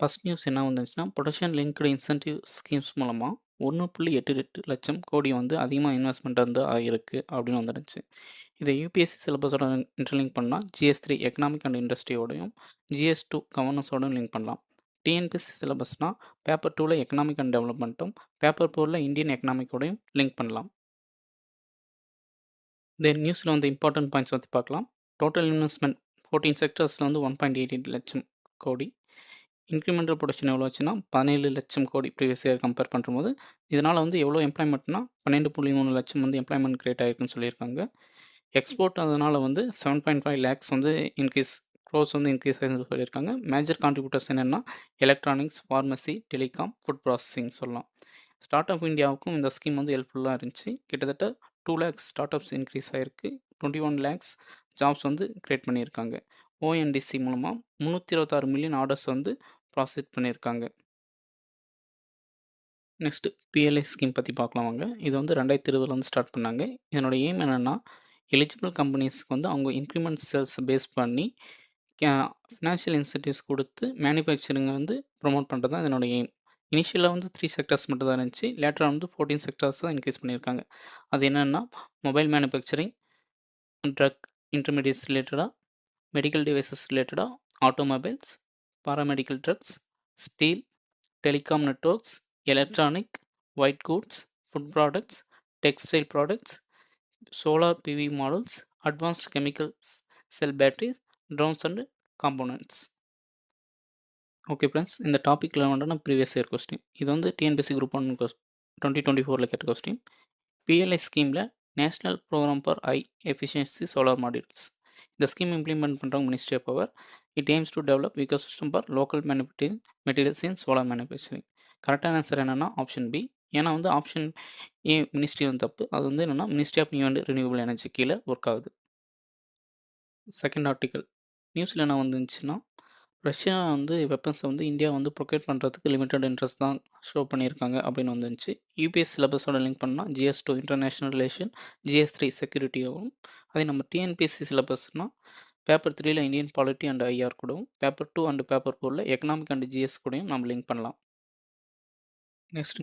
First news என்ன வந்துச்சுன்னா, production linked incentive schemes மூலமாக ஒன்று புள்ளி எட்டு எட்டு லட்சம் கோடி வந்து அதிகமாக இன்வெஸ்ட்மெண்ட் வந்து ஆகியிருக்கு அப்படின்னு வந்துருந்துச்சு. இதை யூபிஎஸ்சி சிலபஸோட இன்டர்லிங்க் பண்ணா, ஜிஎஸ்3 எக்கனாமிக் அண்ட் இண்டஸ்ட்ரியோடையும், ஜிஎஸ்2 கவர்னன்ஸோடையும் லிங்க் பண்ணலாம். டிஎன்பிஎஸ்சி சிலபஸ்னால் பேப்பர் டூவில் எக்கனாமிக் அண்ட் டெவலப்மெண்ட்டும், பேப்பர் ஃபோரில் இந்தியன் எக்கனாமிக்கோடையும் லிங்க் பண்ணலாம். தென் நியூஸில் வந்து இம்பார்ட்டன்ட் பாயிண்ட்ஸ் பற்றி பார்க்கலாம். டோட்டல் இன்வெஸ்ட்மெண்ட் ஃபோர்டீன் செக்டர்ஸில் வந்து 1.88 லட்சம் கோடி. இன்க்ரிமெண்டல் ப்ரொடக்ஷன் எவ்வளோ ஆச்சுன்னா, 17 லட்சம் கோடி ப்ரீவியஸ் இயர் கம்பேர் பண்ணும்போது, இதனால் வந்து எவ்வளோ எம்ப்ளாய்மெண்ட்னா 12.3 லட்சம் வந்து எம்ப்ளாய்மெண்ட் க்ரியேட் ஆகிருக்குன்னு சொல்லியிருக்காங்க. எக்ஸ்போர்ட் அதனால் வந்து 7.5 லேக்ஸ் வந்து இன்க்ரீஸ் க்ரோஸ் வந்து இன்க்ரீஸ் ஆகிருந்து சொல்லியிருக்காங்க. மேஜர் கான்ட்ரிபியூட்டர்ஸ் என்னென்னா electronics, pharmacy telecom, food processing சொல்லலாம். ஸ்டார்ட் அப் இந்தியாவுக்கும் இந்த ஸ்கீம் வந்து ஹெல்ப்ஃபுல்லாக இருந்துச்சு. கிட்டத்தட்ட two lakhs start ups increase ஆயிருக்கு. 21 லேக்ஸ் ஜாப்ஸ் வந்து கிரியேட் பண்ணியிருக்காங்க. ஓஎன்டிசி மூலமாக முந்நூற்றி இருபத்தாறு மில்லியன் ஆர்டர்ஸ் வந்து ப்ராசஸ் பண்ணியிருக்காங்க. நெக்ஸ்ட்டு பிஎல்ஐ ஸ்கீம் பற்றி பார்க்கலாம் வாங்க. இது வந்து 2020ல வந்து ஸ்டார்ட் பண்ணாங்க. இதனோட எய்ம் என்னென்னா எலிஜிபிள் கம்பெனிஸ்க்கு வந்து அவங்க இன்க்ரிமெண்ட் சேல்ஸ் பேஸ் பண்ணி, ஃபினான்ஷியல் இன்சென்டிவ்ஸ் கொடுத்து மேனுஃபேக்சரிங்கை வந்து ப்ரொமோட் பண்ணுறது தான் இதனோட எய்ம். இனிஷியலாக வந்து த்ரீ செக்டர்ஸ் மட்டும் தான் இருந்துச்சு. லேட்டராக வந்து ஃபோர்டீன் செக்டர்ஸ் தான் இன்க்ரீஸ் பண்ணியிருக்காங்க. அது என்னென்னா மொபைல் மேனுஃபேக்சரிங், ட்ரக் இன்டர்மீடியட்ஸ் ரிலேட்டடாக மெடிக்கல் டிவைசஸ் ரிலேட்டடாக automobiles, paramedical drugs, steel, telecom networks, electronic, white goods, food products, textile products, solar PV models, advanced chemicals, cell batteries, drones and components. Okay friends இந்த டாபிக்ல வந்து previous year question. இது வந்து TNPSC group one கொஸ் 2024ல கேட்ட question. PLI ஸ்கீமில் national program for high efficiency solar modules. இந்த ஸ்கீம் இம்ப்ளிமெண்ட் பண்ணுறவங்க ministry of power. It aims to develop ecosystem for local manufacturing materials in solar manufacturing. கரெக்டான answer என்னென்னா ஆப்ஷன் பி. ஏன்னா வந்து ஆப்ஷன் ஏ மினிஸ்ட்ரி வந்து தப்பு. அது வந்து என்னன்னா, ministry of new and renewable energy கீழே ஒர்க் ஆகுது. செகண்ட் ஆர்டிக்கல் நியூஸில் என்ன வந்துச்சுன்னா, ரஷ்யா வந்து வெப்பன்ஸை வந்து இந்தியா வந்து ப்ரொக்யூர் பண்ணுறதுக்கு லிமிட்டட் இன்ட்ரெஸ்ட் தான் ஷோ பண்ணியிருக்காங்க அப்படின்னு வந்துருந்துச்சு. யுபிஎஸ் சிலபஸோட லிங்க் பண்ணால் ஜிஎஸ் டூ இன்டர்நேஷ்னல் ரிலேஷன், ஜிஎஸ்3 செக்யூரிட்டியாவும், அதே நம்ம டிஎன்பிஎஸ்சி சிலபஸ்னால் பேப்பர் த்ரீல இந்தியன் பாலிட்டி அண்ட் ஐஆர் கூடவும், பேப்பர் டூ அண்ட் பேப்பர் ஃபோரில் எக்கனாமிக் அண்ட் ஜிஎஸ் கூடயும் நம்ம லிங்க் பண்ணலாம். நெக்ஸ்ட்